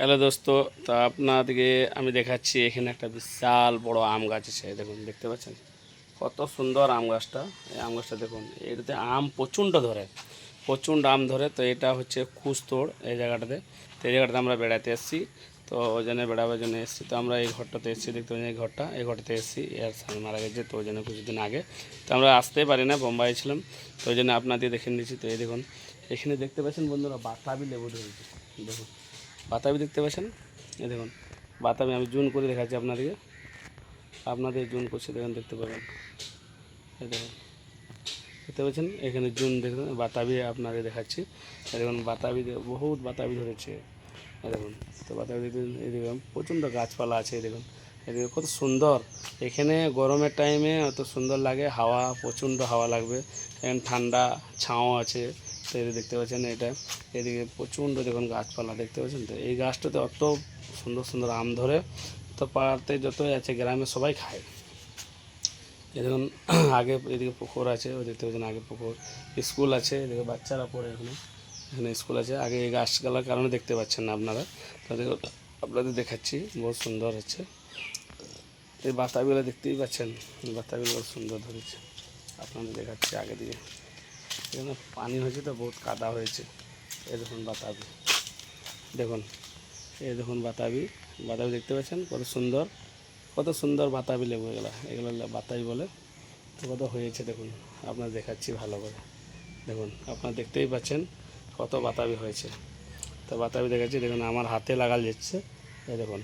Hello দোস্ত, তা আপনাদেরকে আমি দেখাচ্ছি, এখানে একটা বিশাল বড় আম গাছ আছে, দেখুন, দেখতে পাচ্ছেন? কত সুন্দর আম গাছটা। এই আম গাছটা দেখুন, এটাতে আম প্রচণ্ড ধরে, প্রচণ্ড আম ধরে, তো এটা হচ্ছে খুশতোড় এই জায়গাটাতে। তো এই জায়গাটাতে আমরা বেড়াতে এসেছি, তো ওই জন্য বেড়াবার জন্য এসেছি। তো আমরা এই ঘরটাতে এসেছি, দেখতে পাচ্ছেন এই ঘরটা, এই ঘরটাতে এসেছি। এর স্বামী মারা গেছে, তো ওই জন্য কিছুদিন আগে। তো আমরা আসতেই পারি না, বোম্বাই ছিলাম, তো ওই জন্য আপনাদের দেখে নিয়েছি তো এই দেখুন, এখানে দেখতে পাচ্ছেন বন্ধুরা, বাতাবি লেবু ধরেছে, দেখুন। বাতাবি দেখতে পাচ্ছেন? এ দেখুন, বাতাবি আমি জুন করে দেখাচ্ছি আপনাদেরকে। আপনাদের জুন করছে, দেখুন, দেখতে পাবেন। এই দেখুন, দেখতে পাচ্ছেন? এখানে জুন দেখুন, বাতাবি আপনাদের দেখাচ্ছি। দেখুন, বাতাবি বহুত বাতাবি ধরেছে। দেখুন, তো বাতাবি দেখুন এই দেখুন, প্রচণ্ড গাছপালা আছে দেখুন। দেখুন, কত সুন্দর। এখানে গরমের টাইমে অত সুন্দর লাগে, হাওয়া, প্রচণ্ড হাওয়া লাগবে। এখানে ঠান্ডা ছাও আছে। তো যে দেখতে পাচ্ছেন এটা। এদিকে প্রচণ্ড দেখুন গাছপালা দেখতে পাচ্ছেন তো, এই গাছটাতে অত সুন্দর সুন্দর আম ধরে তো পাড়াতে যতই আছে, গ্রামে সবাই খায়। দেখুন আগে এদিকে পুকুর আছে, ওই দেখতে পাচ্ছেন আগে পুকুর। স্কুল আছে, এদিকে বাচ্চারা পড়ে এখানে। এখানে স্কুল আছে। আগে এই গাছগুলোর কারণে দেখতে পাচ্ছেন না আপনারা। তাদের, আপনাদের দেখাচ্ছি, বহুত সুন্দর হচ্ছে। এই বাতাবিগুলো দেখতেই পাচ্ছেন বাতাবিগুলো সুন্দর ধরেছে। আপনাদের দেখাচ্ছি আগে দিকে। এখানে পানি হয়েছে তো, বহুত কাদা হয়েছে। এই দেখুন বাতাবি। দেখুন, এই দেখুন বাতাবি। বাতাবি দেখতে পাচ্ছেন? কত সুন্দর কত সুন্দর বাতাবি লেবু এগুলো। এগুলো বাতাবি বলে। তো কত হয়েছে দেখুন, আপনার দেখাচ্ছি ভালো করে। দেখুন, আপনার দেখতেই পাচ্ছেন কত বাতাবি হয়েছে। তো বাতাবি দেখাচ্ছি, দেখুন আমার হাতে লাগাল যাচ্ছে। এই দেখুন,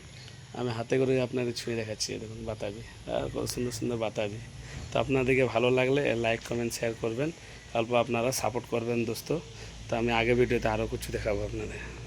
আমি হাতে করে আপনাদের ছুঁয়ে দেখাচ্ছি দেখুন বাতাবি। আর কত সুন্দর সুন্দর বাতাবি। তো আপনাদেরকে ভালো লাগলে লাইক, কমেন্ট শেয়ার করবেন। অল্প আপনারা সাপোর্ট করবেন দোস্ত। তো আমি আগে ভিডিওতে আরও কিছু দেখাবো আপনাদের।